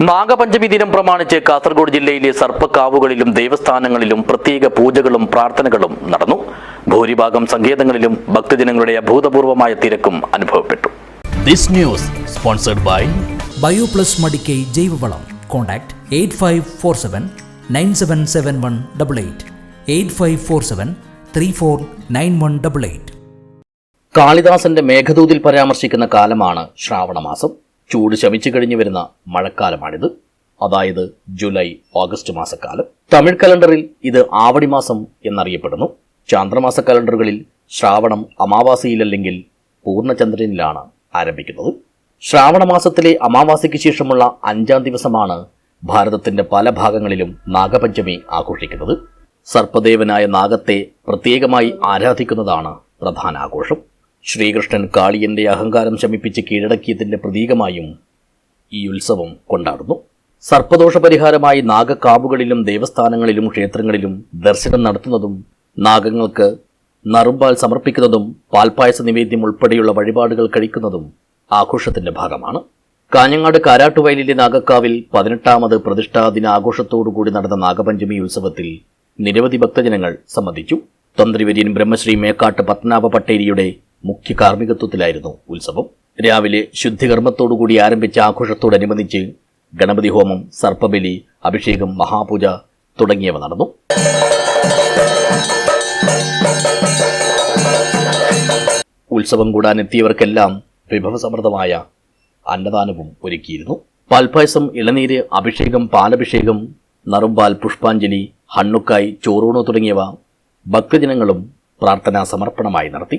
നാഗപഞ്ചമി ദിനം പ്രമാണിച്ച് കാസർഗോഡ് ജില്ലയിലെ സർപ്പക്കാവുകളിലും ദേവസ്ഥാനങ്ങളിലും പ്രത്യേക പൂജകളും പ്രാർത്ഥനകളും നടന്നു. ഭൂരിഭാഗം സങ്കേതങ്ങളിലും ഭക്തജനങ്ങളുടെ അഭൂതപൂർവമായ തിരക്കും അനുഭവപ്പെട്ടു. This news sponsored by Bioplus Madikkai ജൈവവളം. Contact eight five four seven nine seven seven one double eight. Eight five four seven three four nine one double eight. കാളിദാസന്റെ മേഘദൂതിൽ പരാമർശിക്കുന്ന കാലമാണ് ശ്രാവണമാസം. ചൂട് ശമിച്ചു കഴിഞ്ഞു വരുന്ന മഴക്കാലമാണിത്. അതായത് ജൂലൈ ഓഗസ്റ്റ് മാസക്കാലം. തമിഴ് കലണ്ടറിൽ ഇത് ആവണി മാസം എന്നറിയപ്പെടുന്നു. ചാന്ദ്രമാസ കലണ്ടറുകളിൽ ശ്രാവണം അമാവാസിയിലല്ലെങ്കിൽ പൂർണചന്ദ്രനിലാണ് ആരംഭിക്കുന്നത്. ശ്രാവണ മാസത്തിലെ അമാവാസിക്ക് ശേഷമുള്ള അഞ്ചാം ദിവസമാണ് ഭാരതത്തിന്റെ പല ഭാഗങ്ങളിലും നാഗപഞ്ചമി ആഘോഷിക്കുന്നത്. സർപ്പദേവനായ നാഗത്തെ പ്രത്യേകമായി ആരാധിക്കുന്നതാണ് പ്രധാന ആഘോഷം. ശ്രീകൃഷ്ണൻ കാളിയന്റെ അഹങ്കാരം ശമിപ്പിച്ച് കീഴടക്കിയതിന്റെ പ്രതീകമായും ഈ ഉത്സവം കൊണ്ടാടുന്നു. സർപ്പദോഷ പരിഹാരമായി നാഗക്കാവുകളിലും ദേവസ്ഥാനങ്ങളിലും ക്ഷേത്രങ്ങളിലും ദർശനം നടത്തുന്നതും നാഗങ്ങൾക്ക് നറുമ്പാൽ സമർപ്പിക്കുന്നതും പാൽപ്പായസ നിവേദ്യം ഉൾപ്പെടെയുള്ള വഴിപാടുകൾ കഴിക്കുന്നതും ആഘോഷത്തിന്റെ ഭാഗമാണ്. കാഞ്ഞങ്ങാട് കാരാട്ടുവയലിലെ നാഗക്കാവിൽ പതിനെട്ടാമത് പ്രതിഷ്ഠാ ദിനാഘോഷത്തോടുകൂടി നടന്ന നാഗപഞ്ചമി ഉത്സവത്തിൽ നിരവധി ഭക്തജനങ്ങൾ സംബന്ധിച്ചു. തന്ത്രിവര്യൻ ബ്രഹ്മശ്രീ മേക്കാട്ട് പത്മനാഭ പട്ടേരിയുടെ മുഖ്യ കാർമ്മികത്വത്തിലായിരുന്നു ഉത്സവം. രാവിലെ ശുദ്ധികർമ്മത്തോടുകൂടി ആരംഭിച്ച ആഘോഷത്തോടനുബന്ധിച്ച് ഗണപതി ഹോമം സർപ്പബലി അഭിഷേകം മഹാപൂജ തുടങ്ങിയവ നടന്നു. ഉത്സവം കൂടാനെത്തിയവർക്കെല്ലാം വിഭവസമൃദ്ധമായ അന്നദാനവും ഒരുക്കിയിരുന്നു. പാൽപ്പായസം ഇളനീര് അഭിഷേകം പാലഭിഷേകം നറുംപാൽ പുഷ്പാഞ്ജലി ഹണ്ണുക്കായ് ചോറൂണു തുടങ്ങിയവ ഭക്തജനങ്ങളും പ്രാർത്ഥനാ സമർപ്പണമായി നടത്തി.